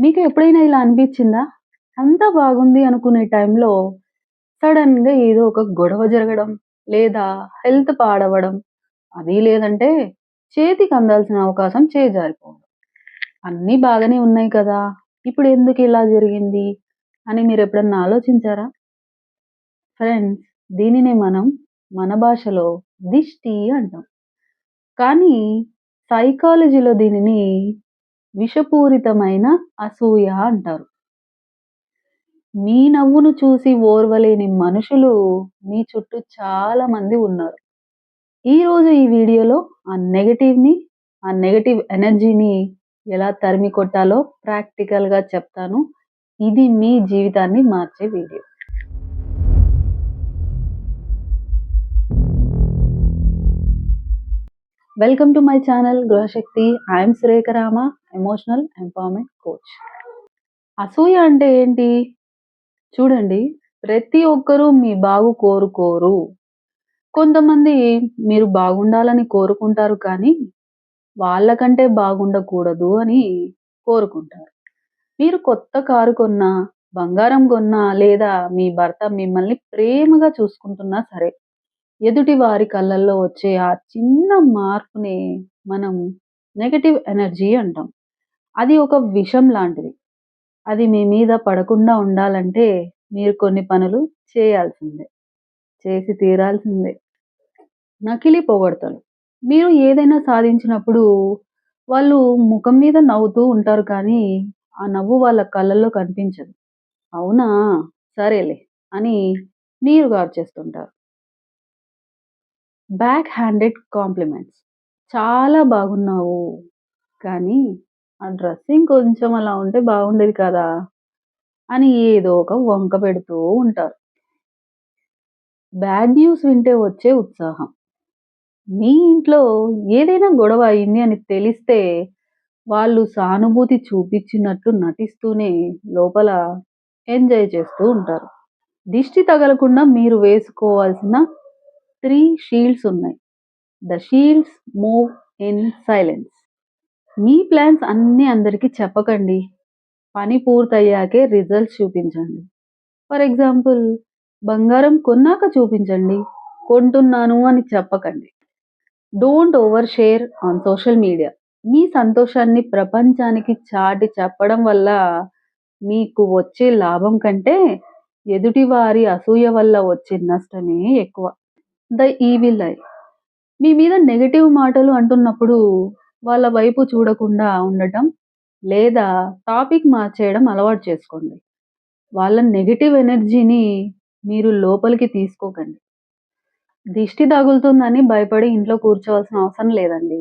మీకు ఎప్పుడైనా ఇలా అనిపించిందా? అంతా బాగుంది అనుకునే టైంలో సడన్‌గా ఏదో ఒక గొడవ జరగడం, లేదా హెల్త్ పాడవడం, అది లేదంటే చేతికి అందాల్సిన అవకాశం చేజారిపోవడం. అన్నీ బాగానే ఉన్నాయి కదా! ఇప్పుడు ఎందుకు ఇలా జరిగింది? అని మీరు ఎప్పుడన్నా ఆలోచించారా? ఫ్రెండ్స్ దీనినే మనం మన భాషలో దిష్టి అంటాం. కానీ సైకాలజీలో దీనిని విషపూరితమైన అసూయ అంటారు. మీ నవ్వును చూసి ఓర్వలేని మనుషులు మీ చుట్టూ చాలా మంది ఉన్నారు. ఈరోజు ఈ వీడియోలో ఆ నెగటివ్ని ఆ నెగటివ్ ఎనర్జీని ఎలా తరిమి కొట్టాలో ప్రాక్టికల్‌గా చెప్తాను. ఇది మీ జీవితాన్ని మార్చే video. Welcome to my channel Gruhashakti. I'm Surekha Rama, emotional empowerment coach. అసూయ అంటే ఏంటి? చూడండి ప్రతి ఒక్కరూ మీ బాగు కోరుకోరు. కొంతమంది మీరు బాగుండాలని కోరుకుంటారు కానీ, వాళ్ళకంటే బాగుండకూడదు అని కోరుకుంటారు. మీరు కొత్త కారు కొన్నా, బంగారం కొన్నా లేదా మీ భర్త మిమ్మల్ని ప్రేమగా చూసుకుంటున్నా సరే, ఎదుటి వారి కళ్ళల్లో వచ్చే ఆ చిన్న మార్పుని మనం నెగటివ్ ఎనర్జీ అంటాం. అది ఒక విషం లాంటిది. అది మీ మీద పడకుండా ఉండాలంటే మీరు కొన్ని పనులు చేయాల్సిందే. చేసి తీరాల్సిందే. నకిలీ పొగడ్తలు. మీరు ఏదైనా సాధించినప్పుడు వాళ్ళు ముఖం మీద నవ్వుతూ ఉంటారు కానీ, ఆ నవ్వు వాళ్ళ కళ్ళల్లో కనిపించదు. అవునా! సరేలే అని నీరు చేస్తుంటారు బ్యాక్ హ్యాండెడ్ కాంప్లిమెంట్స్. చాలా బాగున్నావు. కానీ ఆ డ్రెస్సింగ్ కొంచెం అలా ఉంటే బాగుండేది కదా! అని ఏదో ఒక వంక పెడుతూ ఉంటారు. బ్యాడ్ న్యూస్ వింటే వచ్చే ఉత్సాహం. మీ ఇంట్లో ఏదైనా గొడవ అయింది అని తెలిస్తే వాళ్ళు సానుభూతి చూపించినట్టు నటిస్తూనే లోపల ఎంజాయ్ చేస్తూ ఉంటారు. దిష్టి తగలకుండా మీరు వేసుకోవాల్సిన త్రీ షీల్డ్స్ ఉన్నాయి. The shields move in silence. Me plans అన్నీ అందరికీ చెప్పకండి. పని పూర్తయ్యాకే రిజల్ట్స్ చూపించండి. ఫర్ ఎగ్జాంపుల్ బంగారం కొన్నాక చూపించండి. కొంటున్నాను అని చెప్పకండి. Don't overshare on social media. మీ సంతోషాన్ని ప్రపంచానికి చాటి చెప్పడం వల్ల మీకు వచ్చే లాభం కంటే ఎదుటివారి అసూయ వల్ల వచ్చే నష్టమే ఎక్కువ. The evil eye. మీ మీద నెగటివ్ మాటలు అంటున్నప్పుడు వాళ్ళ వైపు చూడకుండా ఉండటం లేదా టాపిక్ మార్చేయడం అలవాటు చేసుకోండి. వాళ్ళ నెగటివ్ ఎనర్జీని మీరు లోపలికి తీసుకోకండి. దిష్టి తగులుతుందని భయపడి ఇంట్లో కూర్చోవాల్సిన అవసరం లేదండి.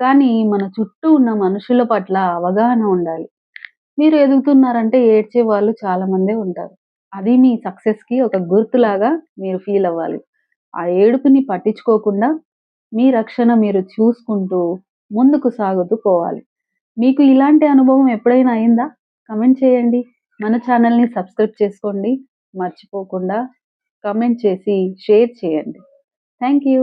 కానీ మన చుట్టూ ఉన్న మనుషుల పట్ల అవగాహన ఉండాలి. మీరు ఎదుగుతున్నారంటే ఏడ్చే వాళ్ళు చాలా మందే ఉంటారు. అది మీ సక్సెస్‌కి ఒక గుర్తులాగా మీరు ఫీల్ అవ్వాలి. ఆ ఏడుపుని పట్టించుకోకుండా మీ రక్షణ మీరు చూసుకుంటూ ముందుకు సాగుతూ పోవాలి. మీకు ఇలాంటి అనుభవం ఎప్పుడైనా అయిందా? కమెంట్ చేయండి. మన ఛానల్‌ని సబ్స్క్రైబ్ చేసుకోండి. మర్చిపోకుండా కమెంట్ చేసి షేర్ చేయండి. Thank you.